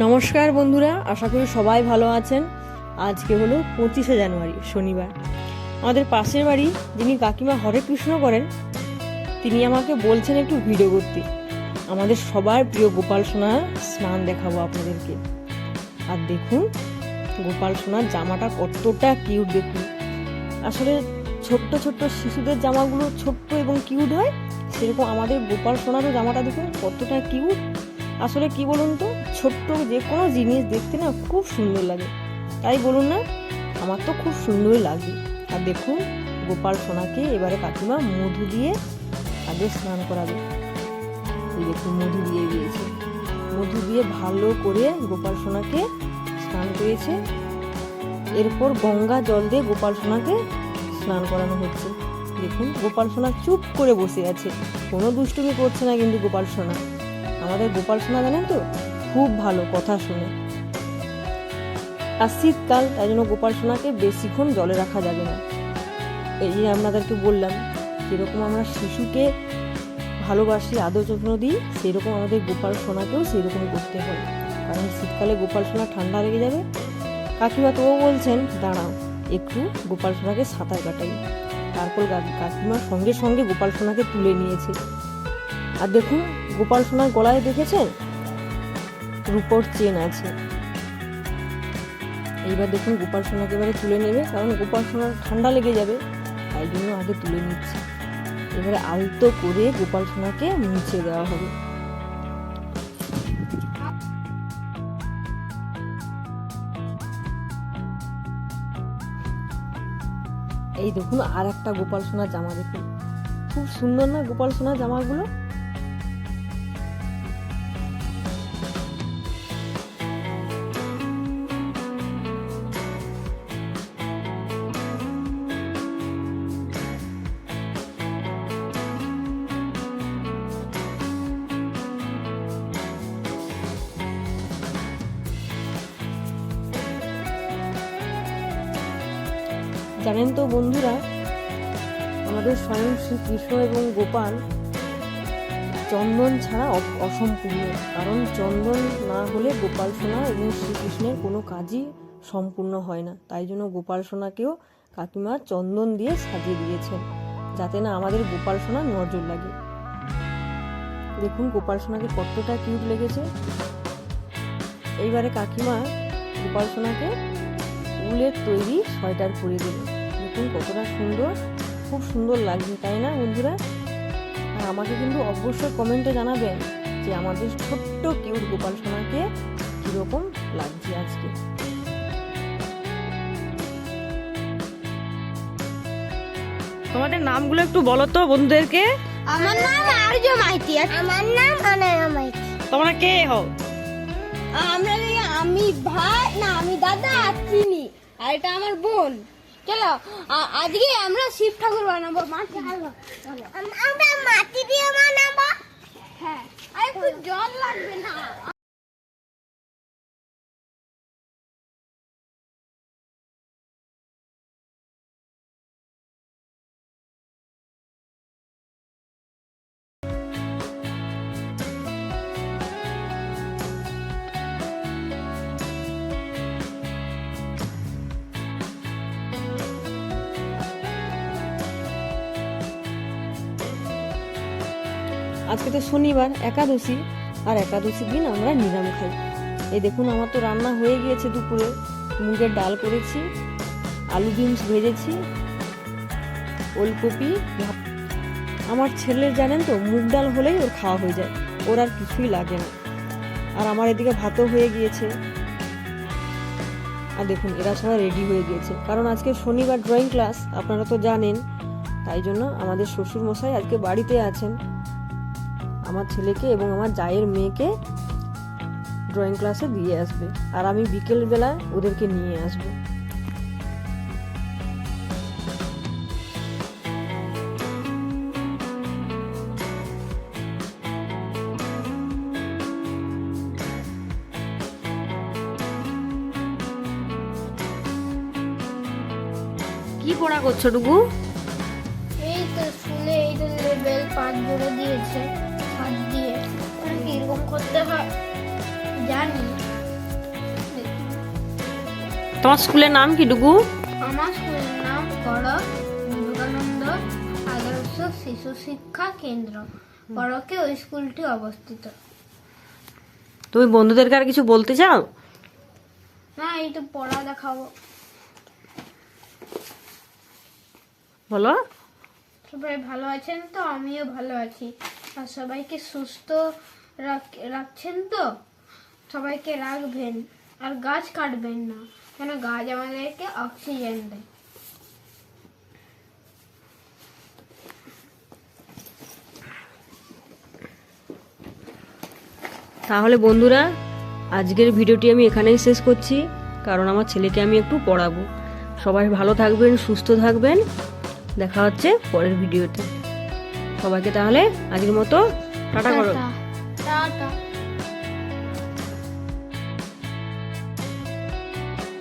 নমস্কার বন্ধুরা, আশা করি সবাই ভালো আছেন। আজকে হলো পঁচিশে জানুয়ারি, শনিবার। আমাদের পাশের বাড়ি যিনি কাকিমা হরে কৃষ্ণ করেন, তিনি আমাকে বলছেন একটু ভিডিও করতে। আমাদের সবার প্রিয় গোপাল সোনার স্নান দেখাবো আপনাদেরকে। আর দেখুন, গোপাল সোনার জামাটা কতটা কিউট দেখুন। আসলে ছোট্ট ছোট্ট শিশুদের জামাগুলো ছোট্ট এবং কিউট হয়, সেরকম আমাদের গোপাল সোনারও জামাটা দেখুন কতটা কিউট আসলে কি বলুন তো, ছোট্ট যে কোনো জিনিস দেখতে না খুব সুন্দর লাগে। তাই বলুন না, আমার তো খুব সুন্দরই লাগে। আর দেখুন, গোপাল সোনাকে এবারে কাকিমা মধু দিয়ে আগে স্নান করাবে। দেখুন, মধু দিয়ে দিয়েছে। মধু দিয়ে ভালো করে গোপাল সোনাকে স্নান করেছে এরপর গঙ্গা জল দিয়ে গোপাল সোনাকে স্নান করানো হচ্ছে। দেখুন, গোপাল সোনা চুপ করে বসে আছে। কোনো দুষ্টুমি করছে না কিন্তু গোপাল সোনা। আমাদের গোপাল সোনা জানেন তো? খুব ভালো কথা শুনে। আর শীতকাল, তাই জন্য গোপাল সোনাকে বেশিক্ষণ জলে রাখা যাবে না। এই যে আপনাদেরকে বললাম, যেরকম আমরা শিশুকে ভালোবাসি, আদর যত্ন দিই, সেরকম আমাদের গোপাল সোনাকেও সেরকম করতে হয়। কারণ শীতকালে গোপাল সোনা ঠান্ডা লেগে যাবে। কাকিমা তো বলছেন, দাঁড়াও, একটু গোপাল সোনাকে সাঁতার কাটাই। তারপর কাকিমা সঙ্গে সঙ্গে গোপাল সোনাকে তুলে নিয়েছে। আর দেখুন গোপাল সোনার গলায় দেখেছেন? রূপোর চেন আছে। এইবার দেখুন গোপাল সোনাকে এবারে তুলে নেবে, কারণ গোপাল সোনার ঠান্ডা লেগে যাবে, তাই জন্য আগে তুলে নিচ্ছে। এবারে আলতো করে গোপাল সোনাকে মুছে দেওয়া হবে। এই দেখুন, আর একটা গোপাল সোনার জামা দেখুন। খুব সুন্দর না গোপাল সোনার জামাগুলো? জানেন তো বন্ধুরা, আমাদের স্বয়ং শ্রীকৃষ্ণ এবং গোপাল চন্দন ছাড়া অসম্পূর্ণ। কারণ চন্দন না হলে গোপাল সোনা এবং শ্রীকৃষ্ণের কোনো কাজই সম্পূর্ণ হয় না। তাই জন্য গোপাল সোনাকেও কাকিমা চন্দন দিয়ে সাজিয়ে দিয়েছেন, যাতে না আমাদের গোপাল সোনার নজর লাগে। দেখুন গোপাল সোনাকে কতটা কিউট লেগেছে। এইবারে কাকিমা গোপাল সোনাকে উলের তৈরি সোয়েটার পরিয়ে দেবে দেখুন কতটা সুন্দর খুব সুন্দর লাগছে তাই না বন্ধুরা? আর আমাকে কিন্তু অবশ্যই কমেন্টে জানাবেন যে আমাদের ছোট্ট কিউট গোপাল সোনাকে কীরকম লাগছে আজকে। তোমাদের নামগুলো একটু বলো তো বন্ধুদেরকে। আমার নাম আর্য মাইতি আর আমার নাম অনায়া মাইতি। তোমরা কে হও? আমরা আমি ভাই না আমি দাদা আর চিনি আর এটা আমার বোন। চলো আজকে আমরা শিব ঠাকুর বানাবো। মাটি হালো আমরা মাটি দিয়ে বানাবো। হ্যাঁ আর একটু জল লাগবে আজকে তো শনিবার, একাদশী, আর একাদশীর দিন আমরা নিরাম খাই। এই দেখুন, আমার তো রান্না হয়ে গিয়েছে দুপুরে। মুগের ডাল করেছি, আলু বিনস ভেজেছি, ওলকপি আমার ছেলে, জানেন তো, মুগ ডাল হলেই ওর খাওয়া হয়ে যায়, ওর আর কিছুই লাগে না। আর আমার এদিকে ভাতও হয়ে গিয়েছে। আর দেখুন, এরা সবাই রেডি হয়ে গিয়েছে। কারণ আজকে শনিবার ড্রয়িং ক্লাস আপনারা তো জানেন, তাই জন্য আমাদের শ্বশুর মশাই আজকে বাড়িতে আছেন। আমার ছেলেকে এবং আমার জায়ের মেয়েকে ড্রয়িং ক্লাসে দিয়ে আসবে। আর আমি বিকেলবেলা ওদেরকে নিয়ে আসব। কি পড়া করছ টুকু? এই তো শুনে এই তো লেভেল পাঁচ জোড়া দিয়েছে। কীরকম করতে জানি। তোমার স্কুলের নাম কি ডুগু? আমার স্কুলের নাম করক বিবেকানন্দ আদর্শ শিশু শিক্ষা কেন্দ্র। করকে ওই স্কুলটি অবস্থিত। তুমি বন্ধুদেরকে আর কিছু বলতে চাও? না এই তো পড়া দেখাবো। বলো। সবাই ভালো আছেন তো? আমিও ভালো আছি। আর সবাইকে সুস্থ রাখছেন তো? সবাইকে রাখবেন আর গাছ কাটবেন না। কেন গাছ আমাদেরকে অক্সিজেন দেয়। তাহলে বন্ধুরা আজকের ভিডিওটি আমি এখানেই শেষ করছি কারণ আমার ছেলেকে আমি একটু পড়াবো। সবাই ভালো থাকবেন সুস্থ থাকবেন। দেখা হচ্ছে পরের ভিডিওতে। সবাইকে তাহলে আজকের মতো টাটা করো। Tata tata